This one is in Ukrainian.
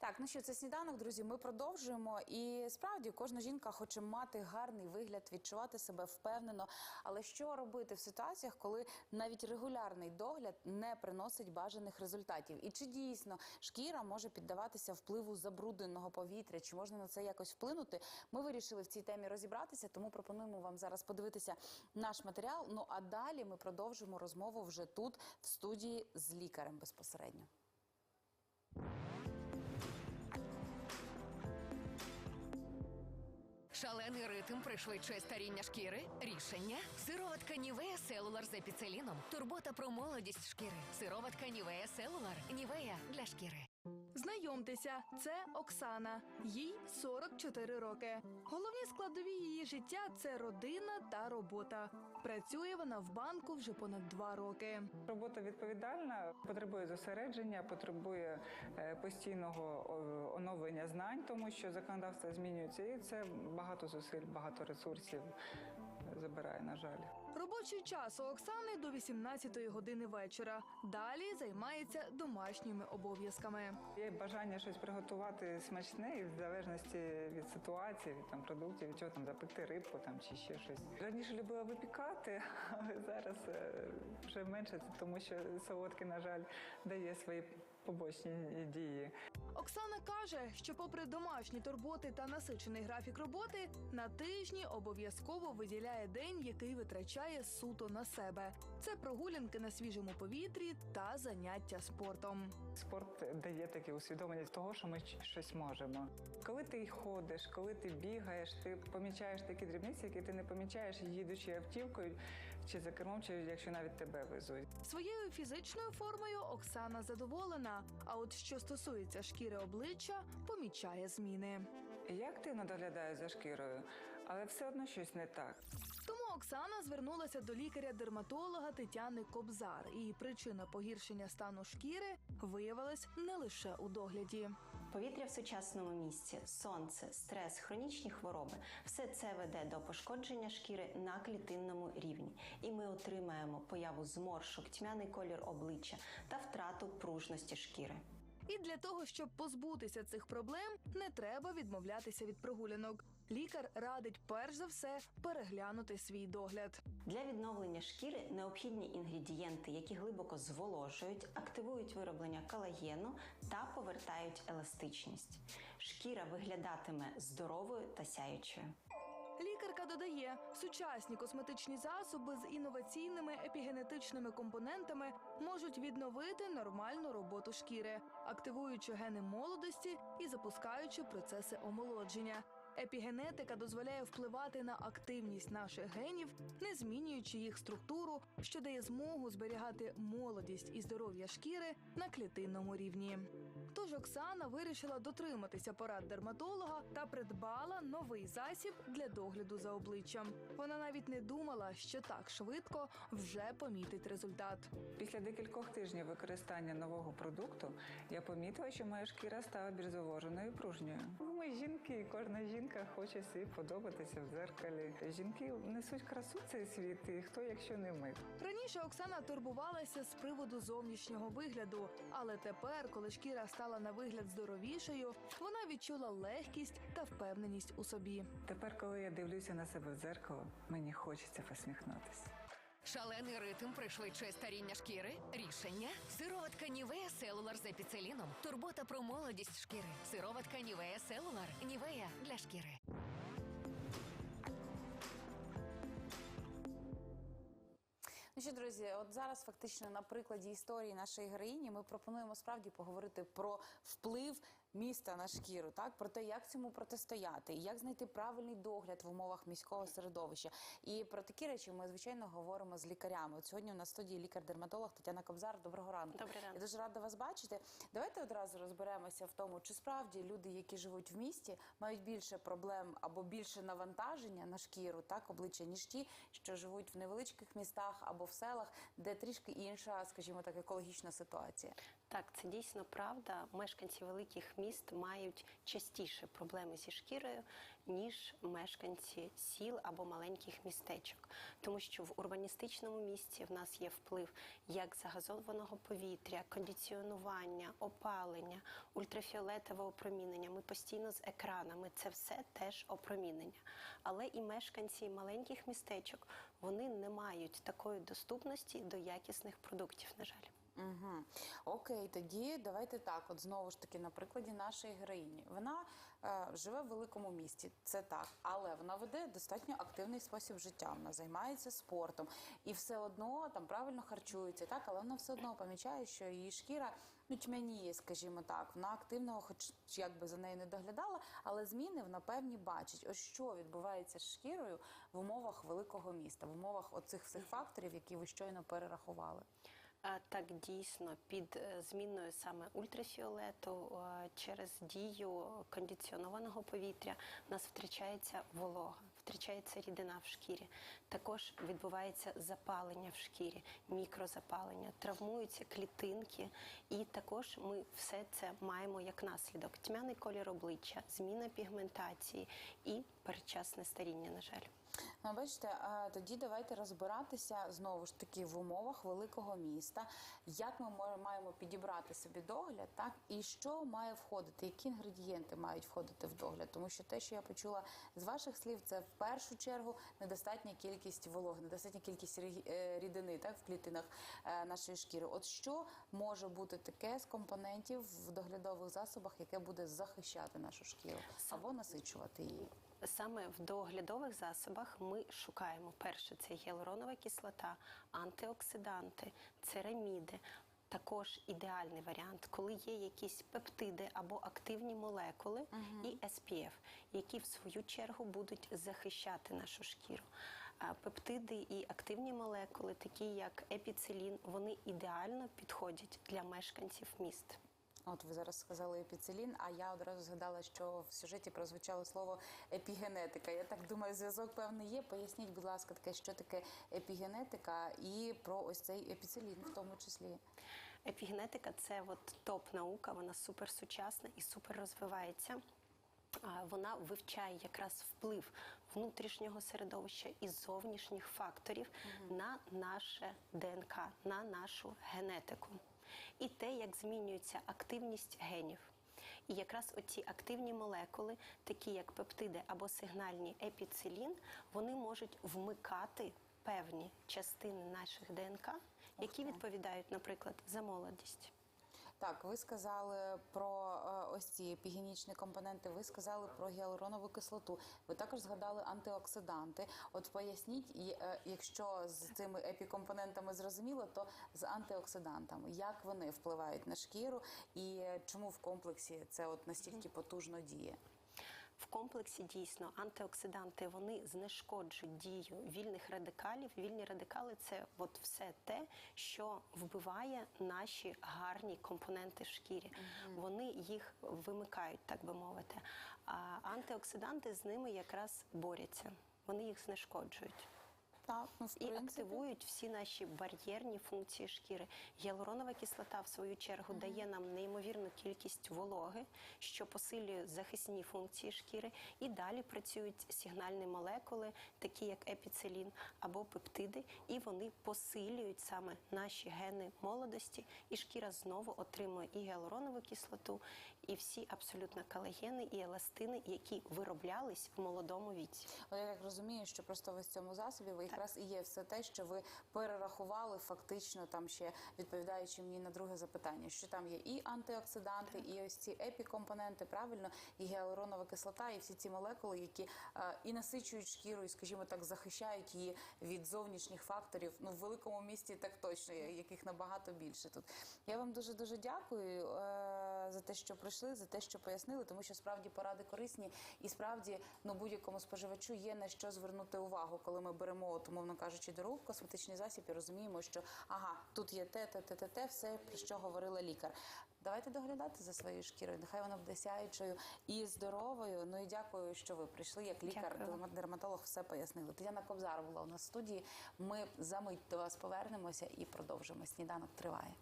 Так, ну що, це сніданок, друзі. Ми продовжуємо. І справді кожна жінка хоче мати гарний вигляд, відчувати себе впевнено. Але що робити в ситуаціях, коли навіть регулярний догляд не приносить бажаних результатів? І чи дійсно шкіра може піддаватися впливу забрудненого повітря? Чи можна на це якось вплинути? Ми вирішили в цій темі розібратися, тому пропонуємо вам зараз подивитися наш матеріал. Ну а далі ми продовжимо розмову вже тут, в студії з лікарем безпосередньо. Шалений ритм пришвидшує старіння шкіри. Рішення сироватка Нівея Селулар з епіцеліном. Турбота про молодість шкіри. Сироватка Нівея Селулар. Нівея для шкіри. Знайомтеся, це Оксана. Їй 44 роки. Головні складові її життя це родина та робота. Працює вона в банку вже понад два роки. Робота відповідальна, потребує зосередження, потребує е, постійного оновлення знань, тому що законодавство змінюється, і це багато зусиль, багато ресурсів забирає, на жаль. Робочий час у Оксани до 18 години вечора. Далі займається домашніми обов'язками. Є бажання щось приготувати смачне, і в залежності від ситуації, від там продуктів, від чого там запекти рибку там чи ще щось. Раніше любила випікати, але зараз е, вже менше, тому що солодке, на жаль, дає свої побочні дії. Оксана каже, що, попри домашні турботи та насичений графік роботи, на тижні обов'язково виділяє день, який витрачає суто на себе. Це прогулянки на свіжому повітрі та заняття спортом. Спорт дає таке усвідомлення того, що ми щось можемо. Коли ти ходиш, коли ти бігаєш, ти помічаєш такі дрібниці, які ти не помічаєш, їдучи автівкою чи за кермом, чи якщо навіть тебе везуть. Своєю фізичною формою Оксана задоволена. А от що стосується шкіри обличчя, помічає зміни. Я активно доглядаю за шкірою, але все одно щось не так. Тому Оксана звернулася до лікаря-дерматолога Тетяни Кобзар. І причина погіршення стану шкіри виявилась не лише у догляді. Повітря в сучасному місці, сонце, стрес, хронічні хвороби все це веде до пошкодження шкіри на клітинному рівні, і ми отримаємо появу зморшок, тьмяний колір обличчя та втрату пружності шкіри. І для того, щоб позбутися цих проблем, не треба відмовлятися від прогулянок. Лікар радить перш за все переглянути свій догляд. Для відновлення шкіри необхідні інгредієнти, які глибоко зволожують, активують вироблення колагену та повертають еластичність. Шкіра виглядатиме здоровою та сяючою. Лікарка додає, сучасні косметичні засоби з інноваційними епігенетичними компонентами можуть відновити нормальну роботу шкіри, активуючи гени молодості і запускаючи процеси омолодження. Епігенетика дозволяє впливати на активність наших генів, не змінюючи їх структуру, що дає змогу зберігати молодість і здоров'я шкіри на клітинному рівні. Тож Оксана вирішила дотриматися порад дерматолога та придбала новий засіб для догляду за обличчям. Вона навіть не думала, що так швидко вже помітить результат. Після декількох тижнів використання нового продукту я помітила, що моя шкіра стала більш зволоженою і пружньою. Ми жінки, кожна жінка хоче собі подобатися в зеркалі. Жінки несуть красу в цей світ, і хто, якщо не ми. Раніше Оксана турбувалася з приводу зовнішнього вигляду, але тепер, коли шкіра стала на вигляд здоровішою, вона відчула легкість та впевненість у собі. Тепер, коли я дивлюся на себе в дзеркало, мені хочеться посміхнутися. Шалений ритм пришвидшує старіння шкіри. Рішення сироватка Нівея Селулар з епіцеліном. Турбота про молодість шкіри. Сироватка Нівея Селулар. Нівея для шкіри. Ну друзі, от зараз фактично на прикладі історії нашої героїні ми пропонуємо справді поговорити про вплив міста на шкіру, так про те, як цьому протистояти, як знайти правильний догляд в умовах міського середовища. І про такі речі ми звичайно говоримо з лікарями. От сьогодні у нас в студії лікар-дерматолог Тетяна Кобзар. Доброго ранку. Добрий ранок. Я дуже рада вас бачити. Давайте одразу розберемося в тому, чи справді люди, які живуть в місті, мають більше проблем або більше навантаження на шкіру, так обличчя, ніж ті, що живуть в невеличких містах або в селах, де трішки інша, скажімо так, екологічна ситуація. Так, це дійсно правда. Мешканці великих міст мають частіше проблеми зі шкірою, ніж мешканці сіл або маленьких містечок. Тому що в урбаністичному місті в нас є вплив як загазованого повітря, кондиціонування, опалення, ультрафіолетове опромінення. Ми постійно з екранами. Це все теж опромінення. Але і мешканці маленьких містечок вони не мають такої доступності до якісних продуктів, на жаль. Угу. Окей, тоді давайте так. От знову ж таки, на прикладі нашої героїні. Вона е, живе в великому місті, це так, але вона веде достатньо активний спосіб життя. Вона займається спортом і все одно там правильно харчується, так, але вона все одно помічає, що її шкіра ну, тьмяніє, скажімо так. Вона активно, хоч якби за нею не доглядала, але зміни вона певні бачить. Ось що відбувається з шкірою в умовах великого міста, в умовах оцих всіх факторів, які ви щойно перерахували. Так, дійсно, під е, зміною саме ультрафіолету е, через дію кондиціонованого повітря в нас втрачається волога, втрачається рідина в шкірі. Також відбувається запалення в шкірі, мікрозапалення, травмуються клітинки, і також ми все це маємо як наслідок: тьмяний колір обличчя, зміна пігментації і передчасне старіння, на жаль. Ну, бачите, тоді давайте розбиратися знову ж таки в умовах великого міста, як ми мо- маємо підібрати собі догляд, так і що має входити, які інгредієнти мають входити в догляд. Тому що те, що я почула з ваших слів, це в першу чергу недостатня кількість вологи, недостатня кількість е, рідини так в клітинах е, нашої шкіри. От що може бути таке з компонентів в доглядових засобах, яке буде захищати нашу шкіру або насичувати її? Саме в доглядових засобах ми шукаємо перше це гіалуронова кислота, антиоксиданти, цераміди. Також ідеальний варіант, коли є якісь пептиди або активні молекули і SPF, які в свою чергу будуть захищати нашу шкіру. Пептиди і активні молекули, такі як епіцилін, вони ідеально підходять для мешканців міст. От ви зараз сказали епіцелін, а я одразу згадала, що в сюжеті прозвучало слово епігенетика. Я так думаю, зв'язок певний є. Поясніть, будь ласка, таке, що таке епігенетика і про ось цей епіцелін в тому числі. Епігенетика це от топ-наука, вона суперсучасна і супер розвивається. Вона вивчає якраз вплив внутрішнього середовища і зовнішніх факторів на наше ДНК, на нашу генетику. І те, як змінюється активність генів. І якраз оці активні молекули, такі як пептиди або сигнальні епіцилін, вони можуть вмикати певні частини наших ДНК, які відповідають, наприклад, за молодість. Так, ви сказали про е, ось ці епігенічні компоненти. Ви сказали про гіалуронову кислоту. Ви також згадали антиоксиданти. От поясніть, е, якщо з цими епікомпонентами зрозуміло, то з антиоксидантами як вони впливають на шкіру і чому в комплексі це от настільки потужно діє? В комплексі дійсно антиоксиданти вони знешкоджують дію вільних радикалів. Вільні радикали це от все те, що вбиває наші гарні компоненти в шкірі. Вони їх вимикають, так би мовити. А антиоксиданти з ними якраз борються. Вони їх знешкоджують. Так, ну в І принципі. активують всі наші бар'єрні функції шкіри. Гіалуронова кислота, в свою чергу, дає нам неймовірну кількість вологи, що посилює захисні функції шкіри. І далі працюють сигнальні молекули, такі як епіцелін або пептиди, і вони посилюють саме наші гени молодості. І шкіра знову отримує і гіалуронову кислоту, і всі абсолютно колагени і еластини, які вироблялись в молодому віці. Але я так розумію, що просто ви в цьому засобі ви якраз і є все те, що ви перерахували фактично там ще відповідаючи мені на друге запитання, що там є і антиоксиданти, і ось ці епікомпоненти, правильно, і гіалуронова кислота, і всі ці молекули, які е, і насичують шкіру, і, скажімо так, захищають її від зовнішніх факторів. Ну в великому місті так точно, яких набагато більше тут. Я вам дуже дуже дякую е, за те, що прийшли, за те, що пояснили, тому що справді поради корисні, і справді ну будь-якому споживачу є на що звернути увагу, коли ми беремо, от, умовно кажучи, до рук косметичний засіб і розуміємо, що ага, тут є те, те, те, те, те, все про що говорила лікар. Давайте доглядати за своєю шкірою. Нехай вона буде сяючою і здоровою. Ну і дякую, що ви прийшли. Як лікар, Дякую. дерматолог, все пояснили. Тетяна Кобзар була у нас в студії. Ми за мить до вас повернемося і продовжимо. Сніданок триває.